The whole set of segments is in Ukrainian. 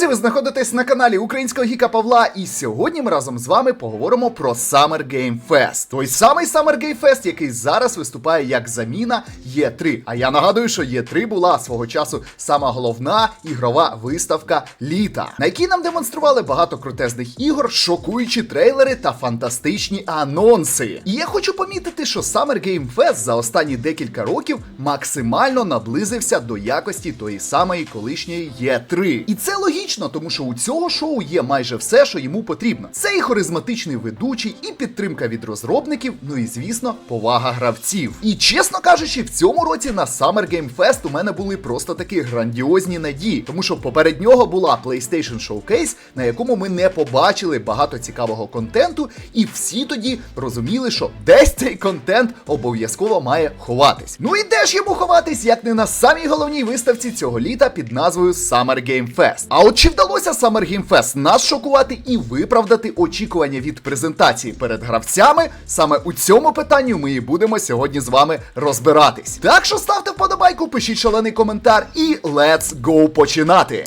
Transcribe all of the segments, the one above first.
Друзі, ви знаходитесь на каналі Українського Гіка Павла, і сьогодні ми разом з вами поговоримо про Summer Game Fest. Той самий Summer Game Fest, який зараз виступає як заміна Є3. А я нагадую, що Є3 була свого часу сама головна ігрова виставка літа, на якій нам демонстрували багато крутезних ігор, шокуючі трейлери та фантастичні анонси. І я хочу помітити, що Summer Game Fest за останні декілька років максимально наблизився до якості тої самої колишньої Є3. І це логічно, тому що у цього шоу є майже все, що йому потрібно. Це і харизматичний ведучий, і підтримка від розробників, ну і звісно, повага гравців. І чесно кажучи, в цьому році на Summer Game Fest у мене були просто такі грандіозні надії, тому що поперед нього була PlayStation Showcase, на якому ми не побачили багато цікавого контенту, і всі тоді розуміли, що десь цей контент обов'язково має ховатись. Ну і де ж йому ховатись, як не на самій головній виставці цього літа під назвою Summer Game Fest. А от чи вдалося Summer Game Fest нас шокувати і виправдати очікування від презентації перед гравцями? Саме у цьому питанні ми і будемо сьогодні з вами розбиратись. Так що ставте вподобайку, пишіть шалений коментар і let's go починати.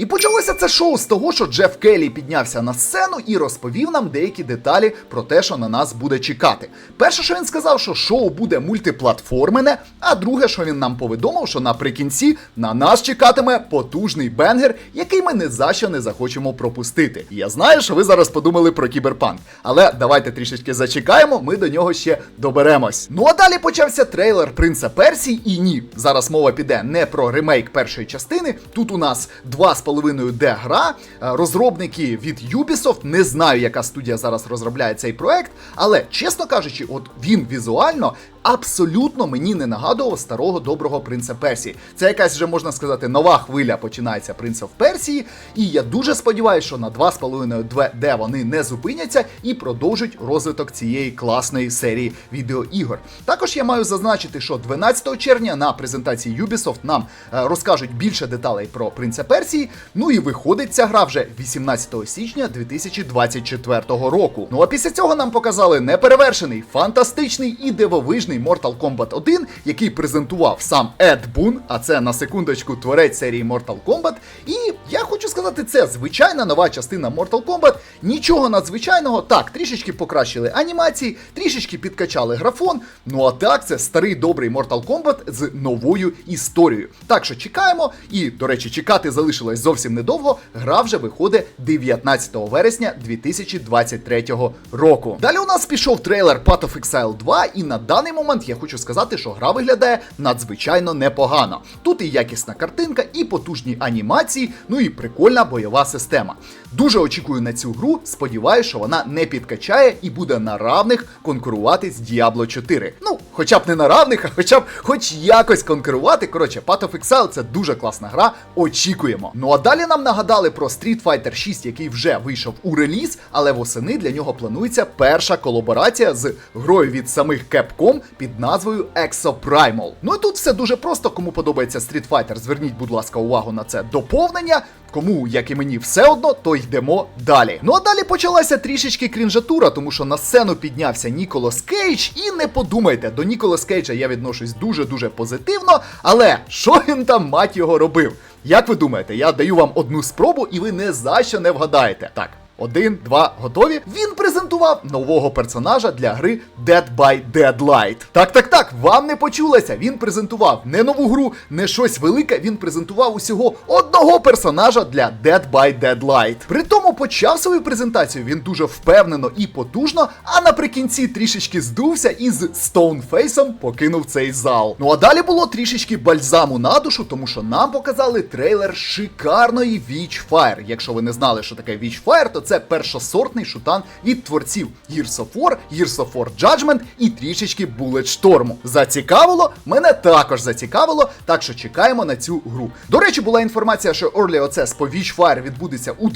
І почалося це шоу з того, що Джеф Келлі піднявся на сцену і розповів нам деякі деталі про те, що на нас буде чекати. Перше, що він сказав, що шоу буде мультиплатформене, а друге, що він нам повідомив, що наприкінці на нас чекатиме потужний бенгер, який ми не за що не захочемо пропустити. І я знаю, що ви зараз подумали про кіберпанк, але давайте трішечки зачекаємо, ми до нього ще доберемось. Ну а далі почався трейлер Принца Персії, і ні, зараз мова піде не про ремейк першої частини. Тут у нас два з половиною де гра. Е, Розробники від Ubisoft, не знаю, яка студія зараз розробляє цей проект, але чесно кажучи, от він візуально. Абсолютно мені не нагадував старого доброго принца Персії. Це якась вже можна сказати нова хвиля починається принца в Персії. І я дуже сподіваюся, що на 2,5 де вони не зупиняться і продовжать розвиток цієї класної серії відеоігор. Також я маю зазначити, що 12 червня на презентації Ubisoft нам е, розкажуть більше деталей про принца Персії. Ну і виходить ця гра вже 18 січня 2024 року. Ну а після цього нам показали неперевершений, фантастичний і дивовижний Mortal Kombat 1, який презентував сам Ед Бун, а це на секундочку творець серії Mortal Kombat. І я хочу сказати, це звичайна нова частина Mortal Kombat. Нічого надзвичайного. Так, трішечки покращили анімації, трішечки підкачали графон. Ну а так, це старий добрий Mortal Kombat з новою історією. Так що чекаємо, і, до речі, чекати залишилось зовсім недовго. Гра вже виходить 19 вересня 2023 року. Далі у нас пішов трейлер Path of Exile 2, і на даний момент я хочу сказати, що гра виглядає надзвичайно непогано. Тут і якісна картинка, і потужні анімації, ну і прикольна бойова система. Дуже очікую на цю гру. Сподіваюся, що вона не підкачає і буде на равних конкурувати з Diablo 4. Ну, хоча б не на равних, а хоча б хоч якось конкурувати. Коротше, Path of Exile це дуже класна гра. Очікуємо. Ну а далі нам нагадали про Street Fighter 6, який вже вийшов у реліз, але восени для нього планується перша колаборація з грою від самих Capcom під назвою Exoprimal. Ну і тут все дуже просто. Кому подобається Street Fighter, зверніть, будь ласка, увагу на це доповнення. Кому, як і мені, все одно, то йдемо далі. Ну а далі почалася трішечки крінжатура, тому що на сцену піднявся Ніколас Кейдж, і не подумайте, до Ніколас Кейджа я відношусь дуже-дуже позитивно, але що він там, мать його, робив? Як ви думаєте, я даю вам одну спробу, і ви не за що не вгадаєте. Так. Один, два, готові. Він презентував нового персонажа для гри Dead by Deadlight. Так, так, так, вам не почулося. Він презентував не нову гру, не щось велике. Він презентував усього одного персонажа для Dead by Deadlight. При почав свою презентацію він дуже впевнено і потужно, а наприкінці трішечки здувся і з стоунфейсом покинув цей зал. Ну а далі було трішечки бальзаму на душу, тому що нам показали трейлер шикарної Witchfire. Якщо ви не знали, що таке Witchfire, то це першосортний шутан від творців Gears of War, Gears of War Judgment і трішечки Bulletstorm. Зацікавило? Мене також зацікавило, так що чекаємо на цю гру. До речі, була інформація, що Early Access по Witchfire відбудеться у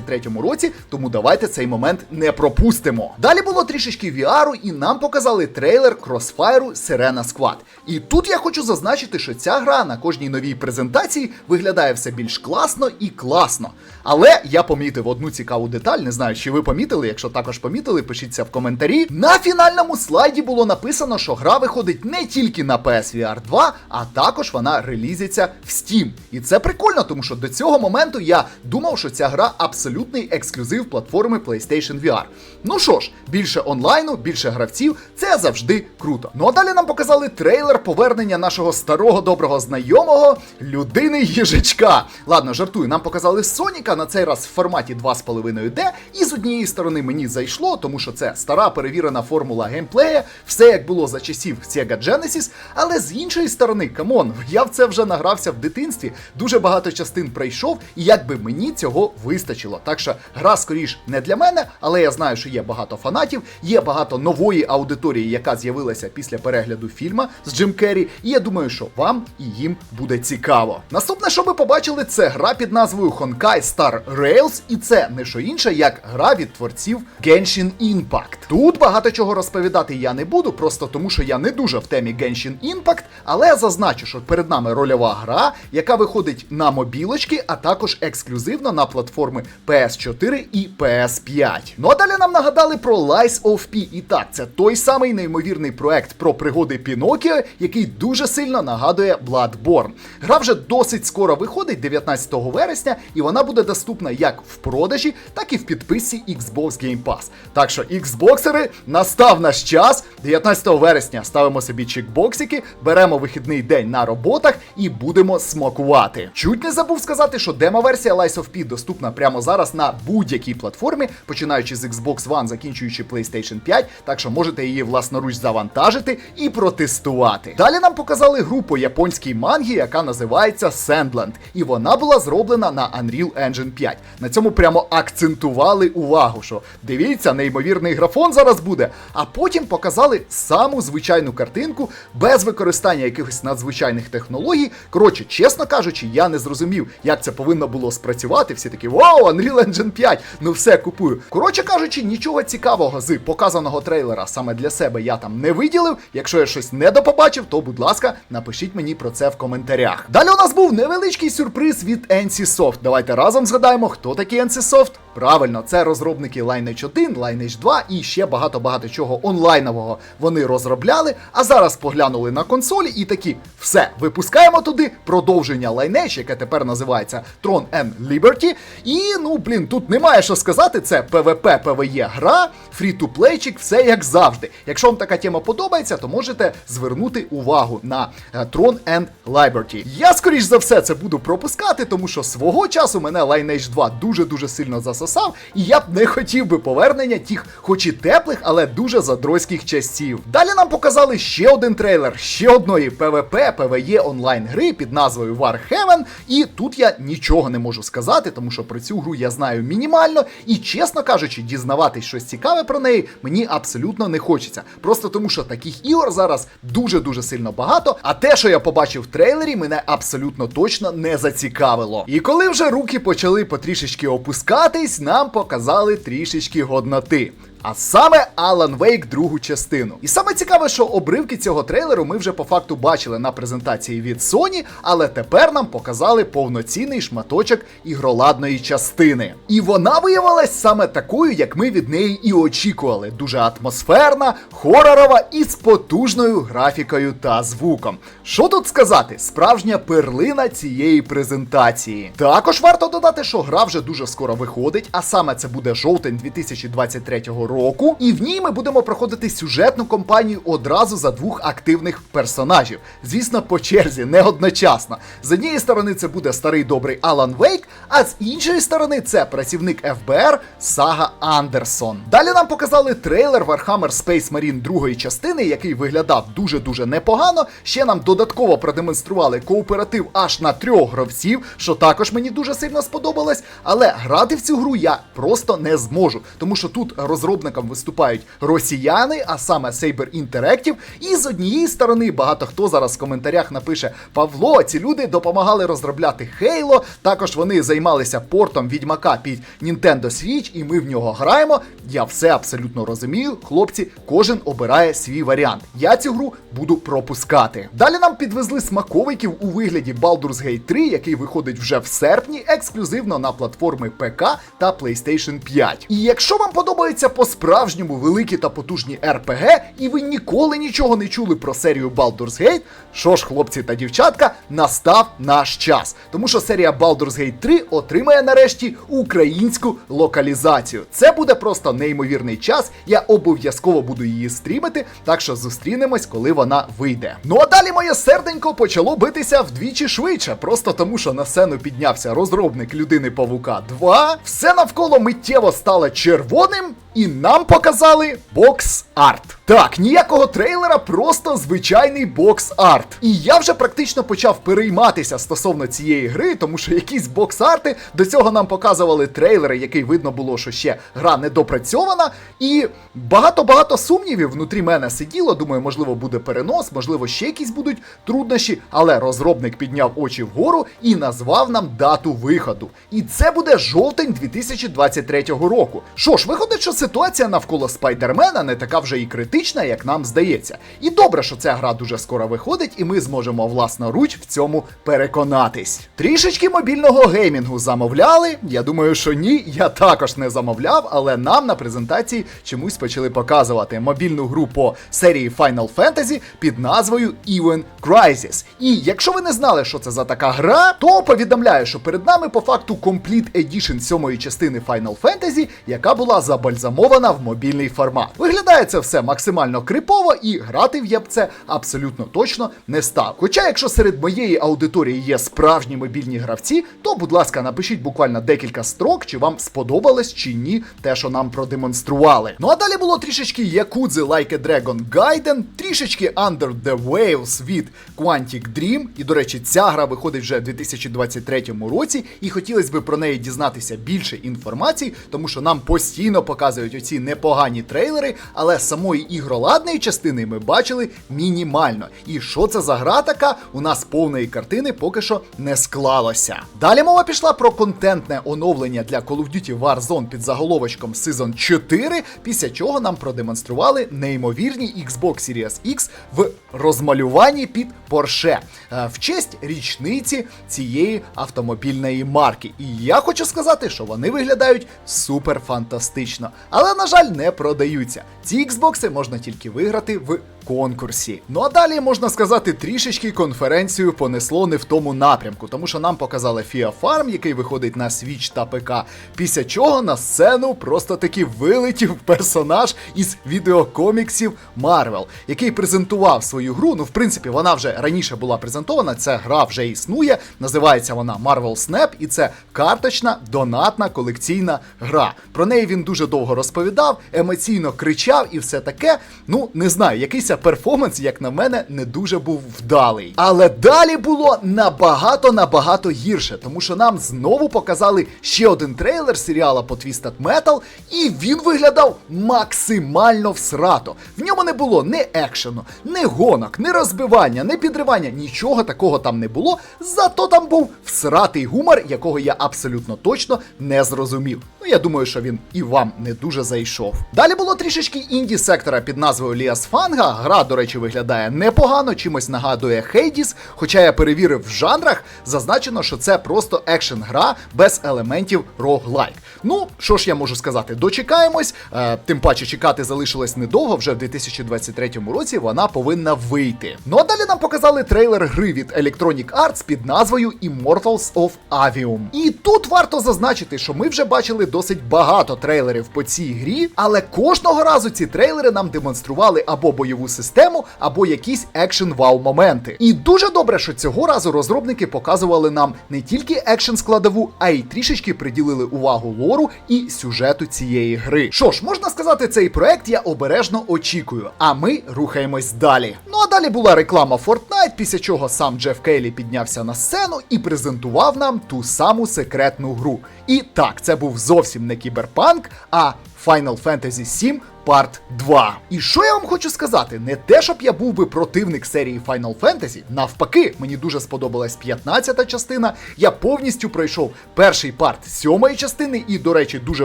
2023 році, тому давайте цей момент не пропустимо. Далі було трішечки VR, і нам показали трейлер Crossfire Sirena Squad. І тут я хочу зазначити, що ця гра на кожній новій презентації виглядає все більш класно і класно. Але я помітив одну цікаву деталь, не знаю, чи ви помітили. Якщо також помітили, пишіться в коментарі. На фінальному слайді було написано, що гра виходить не тільки на PSVR 2, а також вона релізиться в Steam. І це прикольно, тому що до цього моменту я думав, що ця гра абсолютний ексклюзив платформи PlayStation VR. Ну що ж, більше онлайну, більше гравців, це завжди круто. Ну а далі нам показали трейлер повернення нашого старого доброго знайомого людини їжачка. Ладно, жартую, нам показали Соніка на цей раз в форматі 2,5D, і з однієї сторони мені зайшло, тому що це стара перевірена формула геймплея, все як було за часів Sega Genesis, але з іншої сторони, камон, я в це вже награвся в дитинстві, дуже багато частин пройшов, і якби мені цього вистачило. Так що гра скоріш не для мене, але я знаю, що є багато фанатів, є багато нової аудиторії, яка з'явилася після перегляду фільма з Джим Керрі, і я думаю, що вам і їм буде цікаво. Наступне, що ви побачили, це гра під назвою Honkai Star Rails, і це не що інше, як гра від творців Genshin Impact. Тут багато чого розповідати я не буду, просто тому що я не дуже в темі Genshin Impact, але я зазначу, що перед нами рольова гра, яка виходить на мобілочки, а також ексклюзивно на платформи PS4 і PS5. Ну а далі нам нагадали про Lies of P. І так, це той самий неймовірний проект про пригоди Пінокіо, який дуже сильно нагадує Bloodborne. Гра вже досить скоро виходить 19 вересня, і вона буде доступна як в продажі, так і в підписці Xbox Game Pass. Так що, Xboxери, настав наш час. 19 вересня ставимо собі чекбоксики, беремо вихідний день на роботах і будемо смакувати. Чуть не забув сказати, що демо-версія Lies of P доступна прямо зараз на будь-якій платформі, починаючи з Xbox One, закінчуючи PlayStation 5, так що можете її власноруч завантажити і протестувати. Далі нам показали гру по японській мангі, яка називається Sandland, і вона була зроблена на Unreal Engine 5. На цьому прямо акцентували увагу, що дивіться, неймовірний графон зараз буде. А потім показали саму звичайну картинку без використання якихось надзвичайних технологій. Коротше, чесно кажучи, я не зрозумів, як це повинно було спрацювати. Всі такі вау, Unreal Engine 5, ну все купую. Коротше кажучи, нічого цікавого з показаного трейлера саме для себе я там не виділив. Якщо я щось не допобачив, то будь ласка, напишіть мені про це в коментарях. Далі у нас був невеличкий сюрприз від NCSoft. Давайте разом згадаємо, хто такий NCSoft. Правильно, це розробники Lineage 1, Lineage 2 і ще багато-багато чого онлайнового вони розробляли. А зараз поглянули на консолі і такі: все, випускаємо туди продовження Lineage, яке тепер називається Tron and Liberty. І ну блін, тут немає що сказати. Це PvP, PvE гра, фрі-ту-плейчик, все як завжди. Якщо вам така тема подобається, то можете звернути увагу на е, Tron and Liberty. Я скоріш за все це буду пропускати, тому що свого часу мене Lineage 2 дуже дуже сильно засосав, і я б не хотів би повернення тих, хоч і теплих, але дуже задройських часів. Далі нам показали ще один трейлер, ще одної PvP, PvE онлайн гри під назвою Warhaven. І тут я нічого не можу сказати, тому що про цю гру я знаю мінімально, і чесно кажучи, дізнаватись щось цікаве про неї мені абсолютно не хочеться. Просто тому, що таких ігор зараз дуже дуже сильно багато. А те, що я побачив в трейлері, мене абсолютно точно не зацікавило. І коли вже руки почали потрішечки опускатись, нам показали трішечки годноти. А саме Alan Wake другу частину. І саме цікаве, що обривки цього трейлеру ми вже по факту бачили на презентації від Sony, але тепер нам показали повноцінний шматочок ігроладної частини. І вона виявилась саме такою, як ми від неї і очікували. Дуже атмосферна, хоророва і з потужною графікою та звуком. Що тут сказати? Справжня перлина цієї презентації. Також варто додати, що гра вже дуже скоро виходить, а саме це буде жовтень 2023 року. І в ній ми будемо проходити сюжетну кампанію одразу за двох активних персонажів. Звісно, по черзі, не одночасно. З однієї сторони, це буде старий добрий Алан Вейк, а з іншої сторони, це працівник ФБР Сага Андерсон. Далі нам показали трейлер Warhammer Space Marine другої частини, який виглядав дуже-дуже непогано. Ще нам додатково продемонстрували кооператив аж на трьох гравців, що також мені дуже сильно сподобалось. Але грати в цю гру я просто не зможу, тому що тут розроблені розробником виступають росіяни, а саме Saber Interactive. І з однієї сторони багато хто зараз в коментарях напише: Павло, ці люди допомагали розробляти Halo, також вони займалися портом відьмака під Nintendo Switch, і ми в нього граємо. Я все абсолютно розумію. Хлопці, кожен обирає свій варіант. Я цю гру буду пропускати. Далі нам підвезли смаковиків у вигляді Baldur's Gate 3, який виходить вже в серпні, ексклюзивно на платформи ПК та PlayStation 5. І якщо вам подобається подобаються по-справжньому великі та потужні RPG, і ви ніколи нічого не чули про серію Baldur's Gate, що ж, хлопці та дівчатка, настав наш час. Тому що серія Baldur's Gate 3 отримає нарешті українську локалізацію. Це буде просто неймовірний час. Я обов'язково буду її стрімити, так що зустрінемось, коли вона вийде. Ну а далі моє серденько почало битися вдвічі швидше, просто тому що на сцену піднявся розробник людини Павука 2. Все навколо миттєво стало червоним, і нам показали бокс-арт. Так, ніякого трейлера, просто звичайний бокс-арт. І я вже практично почав перейматися стосовно цієї гри, тому що якісь бокс-арти до цього нам показували трейлери, який видно було, що ще гра недопрацьована. І багато-багато сумнівів внутрі мене сиділо. Думаю, можливо, буде перенос, можливо, ще якісь будуть труднощі. Але розробник підняв очі вгору і назвав нам дату виходу. І це буде жовтень 2023 року. Що ж, виходить, що ситуація навколо спайдермена не така вже і критична, як нам здається. І добре, що ця гра дуже скоро виходить, і ми зможемо власноруч в цьому переконатись. Трішечки мобільного геймінгу замовляли. Я думаю, що ні, я також не замовляв, але нам на презентації чомусь почали показувати мобільну гру по серії Final Fantasy під назвою Even Crisis. І якщо ви не знали, що це за така гра, то повідомляю, що перед нами по факту Complete Edition сьомої частини Final Fantasy, яка була забальзамована в мобільний формат. Виглядає це все максимально крипово, і грати в я б це абсолютно точно не став. Хоча, якщо серед моєї аудиторії є справжні мобільні гравці, то, будь ласка, напишіть буквально декілька строк, чи вам сподобалось чи ні те, що нам продемонстрували. Ну а далі було трішечки Якудзи Like a Dragon Gaiden, трішечки Under the Waves від Quantic Dream. І, до речі, ця гра виходить вже в 2023 році, і хотілося б про неї дізнатися більше інформації, тому що нам постійно показують оці непогані трейлери, але самої ігроладної частини ми бачили мінімально. І що це за гра така? У нас повної картини поки що не склалося. Далі мова пішла про контентне оновлення для Call of Duty Warzone під заголовочком Season 4, після чого нам продемонстрували неймовірні Xbox Series X в розмалюванні під Porsche е, в честь річниці цієї автомобільної марки. І я хочу сказати, що вони виглядають супер фантастично, але, на жаль, не продаються. Ці Xbox можна тільки виграти в конкурсі. Ну а далі можна сказати, трішечки конференцію понесло не в тому напрямку, тому що нам показали FIA Farm, який виходить на Switch та ПК. Після чого на сцену просто таки вилетів персонаж із відеокоміксів Marvel, який презентував свою гру. Ну, в принципі, вона вже раніше була презентована. Ця гра вже існує. Називається вона Marvel Snap, і це карточна донатна колекційна гра. Про неї він дуже довго розповідав, емоційно кричав і все таке. Ну, не знаю, якийсь перформанс, як на мене, не дуже був вдалий. Але далі було набагато набагато гірше, тому що нам знову показали ще один трейлер серіала по Twisted Metal, і він виглядав максимально всрато. В ньому не було ні екшену, ні гонок, ні розбивання, ні підривання, нічого такого там не було. Зато там був всратий гумор, якого я абсолютно точно не зрозумів. Ну, я думаю, що він і вам не дуже зайшов. Далі було трішечки інді сектора під назвою Ліас Фанга. Гра, до речі, виглядає непогано, чимось нагадує Хейдіс. Хоча я перевірив в жанрах, зазначено, що це просто екшен гра без елементів роглайк. Ну, що ж я можу сказати, дочекаємось. Е, тим паче чекати залишилось недовго, вже в 2023 році вона повинна вийти. Ну а далі нам показали трейлер гри від Electronic Arts під назвою Immortals of Avium. І тут варто зазначити, що ми вже бачили досить багато трейлерів по цій грі, але кожного разу ці трейлери нам демонстрували або бойову систему, або якісь екшен вау моменти. І дуже добре, що цього разу розробники показували нам не тільки екшен складову, а й трішечки приділили увагу лору і сюжету цієї гри. Що ж, можна сказати, цей проект я обережно очікую, а ми рухаємось далі. Ну а далі була реклама Fortnite, після чого сам Джеф Кейлі піднявся на сцену і презентував нам ту саму секретну гру. І так, це був зовсім зовсім не кіберпанк, а Final Fantasy VII Part 2. І що я вам хочу сказати? Не те, щоб я був би противник серії Final Fantasy, навпаки, мені дуже сподобалась 15-та частина. Я повністю пройшов перший парт сьомої частини і, до речі, дуже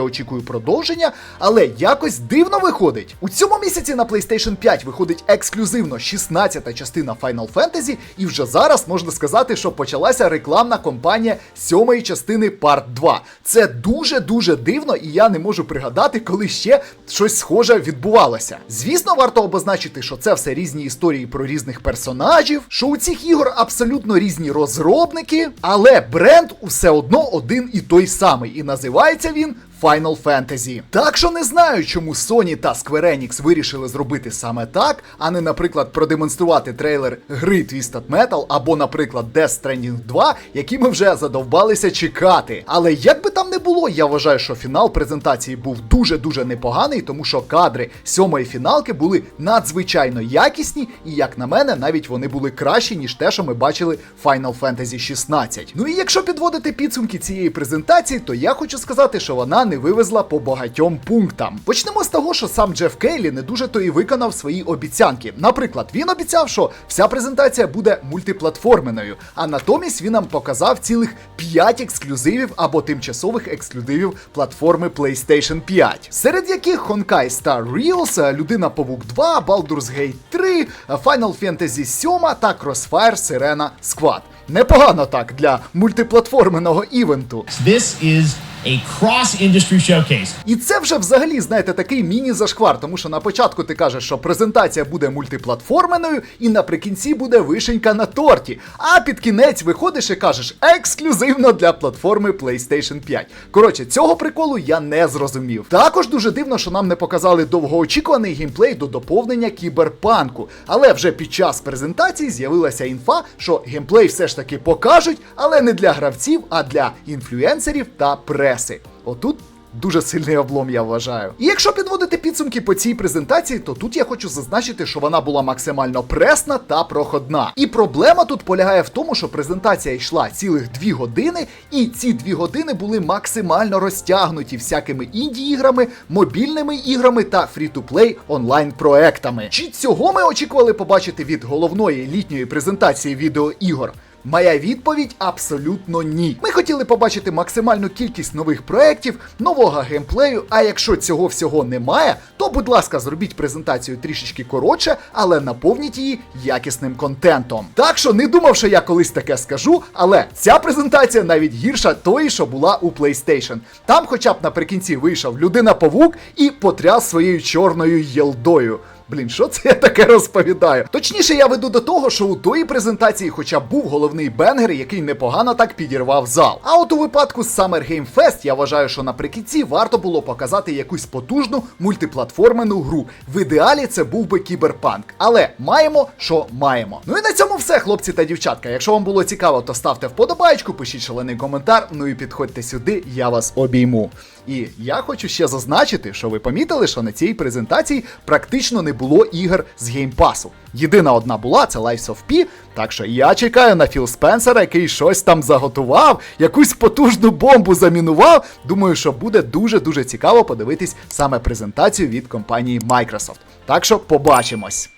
очікую продовження, але якось дивно виходить. У цьому місяці на PlayStation 5 виходить ексклюзивно 16-та частина Final Fantasy, і вже зараз можна сказати, що почалася рекламна кампанія сьомої частини Part 2. Це дуже-дуже дивно, і я не можу пригадати, коли ще щось схоже відбувалося. Звісно, варто обозначити, що це все різні історії про різних персонажів, що у цих ігор абсолютно різні розробники, але бренд усе одно один і той самий, і називається він. Final Fantasy. Так що не знаю, чому Sony та Square Enix вирішили зробити саме так, а не, наприклад, продемонструвати трейлер гри Twisted Metal або, наприклад, Death Stranding 2, які ми вже задовбалися чекати. Але як би там не було, я вважаю, що фінал презентації був дуже-дуже непоганий, тому що кадри сьомої фіналки були надзвичайно якісні, і як на мене, навіть вони були кращі, ніж те, що ми бачили Final Fantasy 16. Ну і якщо підводити підсумки цієї презентації, то я хочу сказати, що вона не вивезла по багатьом пунктам. Почнемо з того, що сам Джеф Кейлі не дуже то і виконав свої обіцянки. Наприклад, він обіцяв, що вся презентація буде мультиплатформеною, а натомість він нам показав цілих 5 ексклюзивів або тимчасових ексклюзивів платформи PlayStation 5, серед яких Honkai Star Rails, Людина Павук 2, Baldur's Gate 3, Final Fantasy 7 та Crossfire Sirena Squad. Непогано так для мультиплатформеного івенту. This is a cross-industry showcase. І це вже взагалі, знаєте, такий міні-зашквар, тому що на початку ти кажеш, що презентація буде мультиплатформеною, і наприкінці буде вишенька на торті. А під кінець виходиш і кажеш ексклюзивно для платформи PlayStation 5. Коротше, цього приколу я не зрозумів. Також дуже дивно, що нам не показали довгоочікуваний геймплей до доповнення кіберпанку. Але вже під час презентації з'явилася інфа, що геймплей все ж таки покажуть, але не для гравців, а для інфлюенсерів та преси. Отут Дуже сильний облом, я вважаю. І якщо підводити підсумки по цій презентації, то тут я хочу зазначити, що вона була максимально пресна та проходна. І проблема тут полягає в тому, що презентація йшла цілих дві години, і ці дві години були максимально розтягнуті всякими інді-іграми, мобільними іграми та фрі-ту-плей онлайн-проектами. Чи цього ми очікували побачити від головної літньої презентації відеоігор? Моя відповідь абсолютно ні. Ми хотіли побачити максимальну кількість нових проєктів, нового геймплею. А якщо цього всього немає, то будь ласка, зробіть презентацію трішечки коротше, але наповніть її якісним контентом. Так що не думав, що я колись таке скажу, але ця презентація навіть гірша тої, що була у PlayStation. Там, хоча б наприкінці вийшов людина павук і потряс своєю чорною єлдою. Блін, що це я таке розповідаю? Точніше, я веду до того, що у тої презентації хоча був головний бенгер, який непогано так підірвав зал. А от у випадку з Summer Game Fest я вважаю, що наприкінці варто було показати якусь потужну мультиплатформену гру. В ідеалі це був би кіберпанк. Але маємо, що маємо. Ну і на цьому все, хлопці та дівчатка. Якщо вам було цікаво, то ставте вподобайку, пишіть шалений коментар. Ну і підходьте сюди, я вас обійму. І я хочу ще зазначити, що ви помітили, що на цій презентації практично не було ігор з геймпасу. Єдина одна була це Lies of P, так що я чекаю на Філ Спенсера, який щось там заготував, якусь потужну бомбу замінував. Думаю, що буде дуже-дуже цікаво подивитись саме презентацію від компанії Microsoft. Так що побачимось.